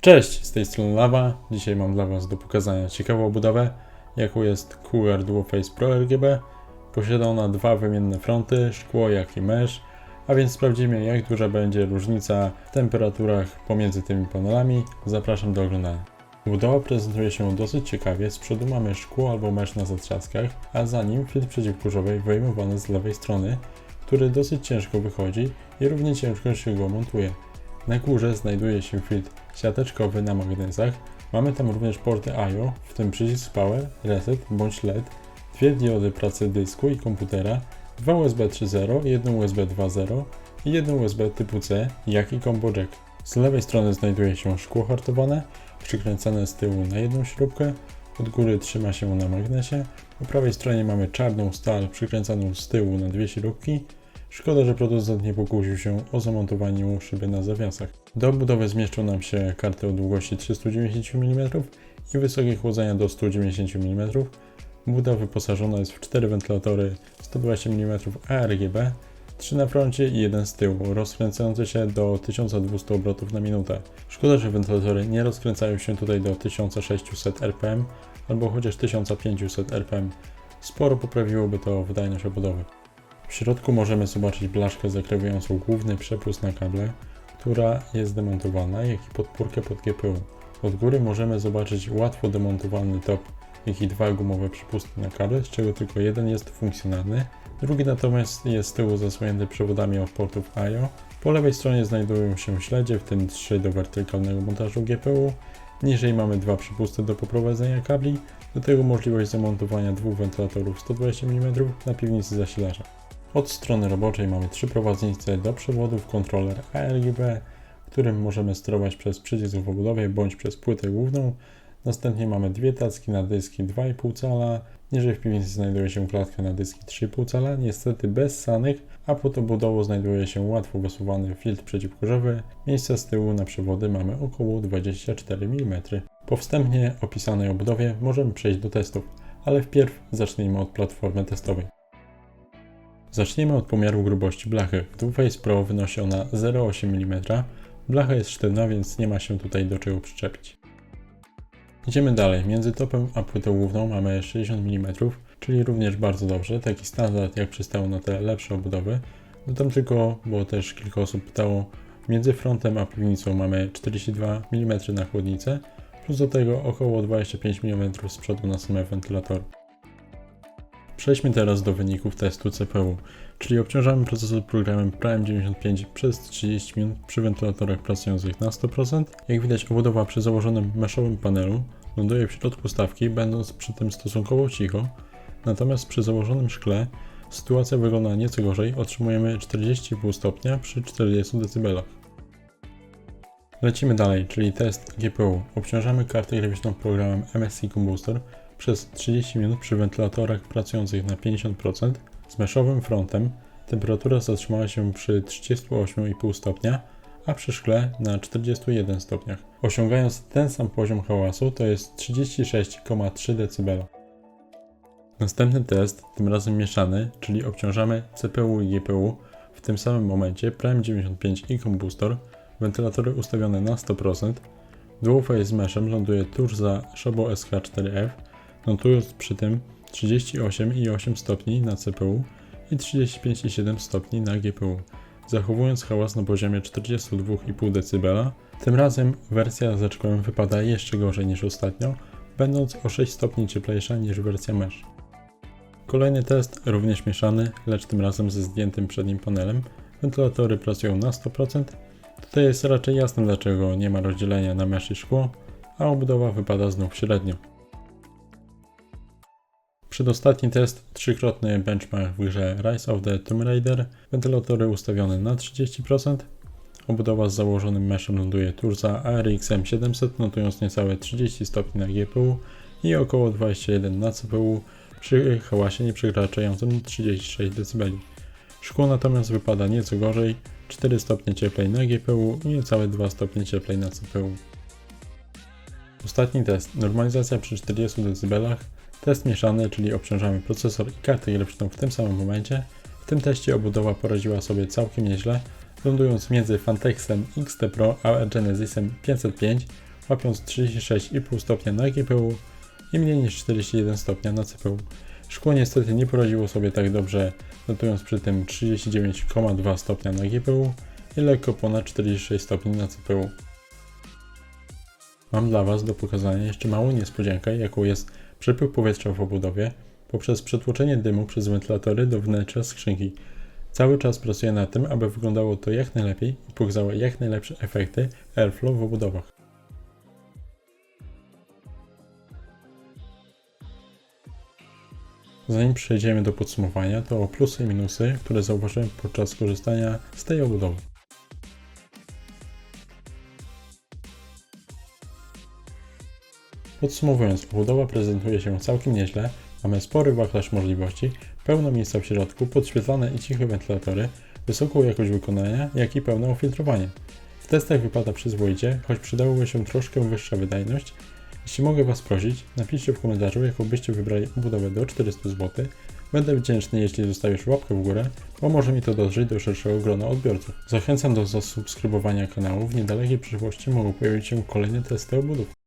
Cześć, z tej strony Lawa. Dzisiaj mam dla Was do pokazania ciekawą budowę, jaką jest Cougar Duoface Pro RGB. Posiada ona dwa wymienne fronty, szkło jak i mesh, a więc sprawdzimy jak duża będzie różnica w temperaturach pomiędzy tymi panelami. Zapraszam do oglądania. Budowa prezentuje się dosyć ciekawie, z przodu mamy szkło albo mesh na zatrzaskach, a za nim filtr przeciwkurzowy wyjmowany z lewej strony, który dosyć ciężko wychodzi i równie ciężko się go montuje. Na górze znajduje się filtr siateczkowy na magnesach. Mamy tam również porty I/O, w tym przycisk Power, Reset bądź LED, dwie diody pracy dysku i komputera, dwa USB 3.0, jedno USB 2.0 i jedno USB typu C, jak i combo jack. Z lewej strony znajduje się szkło hartowane, przykręcane z tyłu na jedną śrubkę, od góry trzyma się na magnesie, po prawej stronie mamy czarną stal przykręcaną z tyłu na dwie śrubki, Szkoda, że producent nie pokusił się o zamontowanie szyby na zawiasach. Do budowy zmieszczą nam się karty o długości 390 mm i wysokie chłodzenia do 190 mm. Buda wyposażona jest w 4 wentylatory 120 mm ARGB, 3 na froncie i jeden z tyłu, rozkręcające się do 1200 obrotów na minutę. Szkoda, że wentylatory nie rozkręcają się tutaj do 1600 rpm albo chociaż 1500 rpm. Sporo poprawiłoby to wydajność obudowy. W środku możemy zobaczyć blaszkę zakrywającą główny przepust na kable, która jest demontowana, jak i podpórkę pod GPU. Od góry możemy zobaczyć łatwo demontowalny top, jak i dwa gumowe przepusty na kable, z czego tylko jeden jest funkcjonalny, drugi natomiast jest z tyłu zasłonięty przewodami od portów I/O. Po lewej stronie znajdują się śledzie, w tym trzy do wertykalnego montażu GPU. Niżej mamy dwa przepusty do poprowadzenia kabli, do tego możliwość zamontowania dwóch wentylatorów 120 mm na piwnicy zasilacza. Od strony roboczej mamy trzy prowadnice do przewodów, kontroler ARGB, którym możemy sterować przez przycisk w obudowie bądź przez płytę główną. Następnie mamy dwie tacki na dyski 2,5 cala. Niżej w piwnicy znajduje się klatka na dyski 3,5 cala, niestety bez sanych, a pod obudową znajduje się łatwo wysuwany filtr przeciwkurzowy. Miejsca z tyłu na przewody mamy około 24 mm. Po wstępnie opisanej obudowie możemy przejść do testów, ale wpierw zacznijmy od platformy testowej. Zacznijmy od pomiaru grubości blachy. W Duface Pro wynosi ona 0,8 mm. Blacha jest sztywna, więc nie ma się tutaj do czego przyczepić. Idziemy dalej. Między topem a płytą główną mamy 60 mm, czyli również bardzo dobrze. Taki standard jak przystało na te lepsze obudowy. Dodam tylko, bo też kilka osób pytało, między frontem a piwnicą mamy 42 mm na chłodnicę, plus do tego około 25 mm z przodu na same wentylatory. Przejdźmy teraz do wyników testu CPU, czyli obciążamy procesor programem Prime 95 przez 30 minut przy wentylatorach pracujących na 100%. Jak widać obudowa przy założonym meszowym panelu ląduje w środku stawki, będąc przy tym stosunkowo cicho, natomiast przy założonym szkle sytuacja wygląda nieco gorzej, otrzymujemy 40,5 stopnia przy 40 dB. Lecimy dalej, czyli test GPU. Obciążamy kartę graficzną programem MSI Combustor przez 30 minut przy wentylatorach pracujących na 50% z meszowym frontem. Temperatura zatrzymała się przy 38,5 stopnia, a przy szkle na 41 stopniach, osiągając ten sam poziom hałasu, to jest 36,3 dB. Następny test, tym razem mieszany, czyli obciążamy CPU i GPU w tym samym momencie Prime 95 i Combustor, wentylatory ustawione na 100%, Dual z meshem ląduje tuż za szobą SH4F, notując przy tym 38,8 stopni na CPU i 35,7 stopni na GPU, zachowując hałas na poziomie 42,5 dB. Tym razem wersja z wypada jeszcze gorzej niż ostatnio, będąc o 6 stopni cieplejsza niż wersja mesh. Kolejny test, również mieszany, lecz tym razem ze zdjętym przednim panelem. Wentylatory pracują na 100%. Tutaj jest raczej jasne dlaczego nie ma rozdzielenia na mesh i szkło, a obudowa wypada znów średnio. Przedostatni test, trzykrotny benchmark w grze Rise of the Tomb Raider, wentylatory ustawione na 30%, obudowa z założonym meshem ląduje tuż za RX-em 700, notując niecałe 30 stopni na GPU i około 21 na CPU przy hałasie nieprzekraczającym 36 dB. Szkło natomiast wypada nieco gorzej, 4 stopnie cieplej na GPU i niecałe 2 stopnie cieplej na CPU. Ostatni test, normalizacja przy 40 dB, Test mieszany, czyli obciążamy procesor i kartę graficzną w tym samym momencie. W tym teście obudowa poradziła sobie całkiem nieźle, lądując między Fantexem XT Pro a Genesisem 505, łapiąc 36,5 stopnia na GPU i mniej niż 41 stopnia na CPU. Szkło niestety nie poradziło sobie tak dobrze, notując przy tym 39,2 stopnia na GPU i lekko ponad 46 stopni na CPU. Mam dla Was do pokazania jeszcze małą niespodziankę, jaką jest przepływ powietrza w obudowie poprzez przetłoczenie dymu przez wentylatory do wnętrza skrzynki. Cały czas pracuję nad tym, aby wyglądało to jak najlepiej i pokazało jak najlepsze efekty airflow w obudowach. Zanim przejdziemy do podsumowania, to plusy i minusy, które zauważyłem podczas korzystania z tej obudowy. Podsumowując, obudowa prezentuje się całkiem nieźle, mamy spory wachlarz możliwości, pełno miejsca w środku, podświetlane i ciche wentylatory, wysoką jakość wykonania, jak i pełne ofiltrowanie. W testach wypada przyzwoicie, choć przydałoby się troszkę wyższa wydajność. Jeśli mogę Was prosić, napiszcie w komentarzu, jaką byście wybrali obudowę do 400 zł. Będę wdzięczny, jeśli zostawisz łapkę w górę, pomoże mi to dotrzeć do szerszego grona odbiorców. Zachęcam do zasubskrybowania kanału, w niedalekiej przyszłości mogą pojawić się kolejne testy obudów.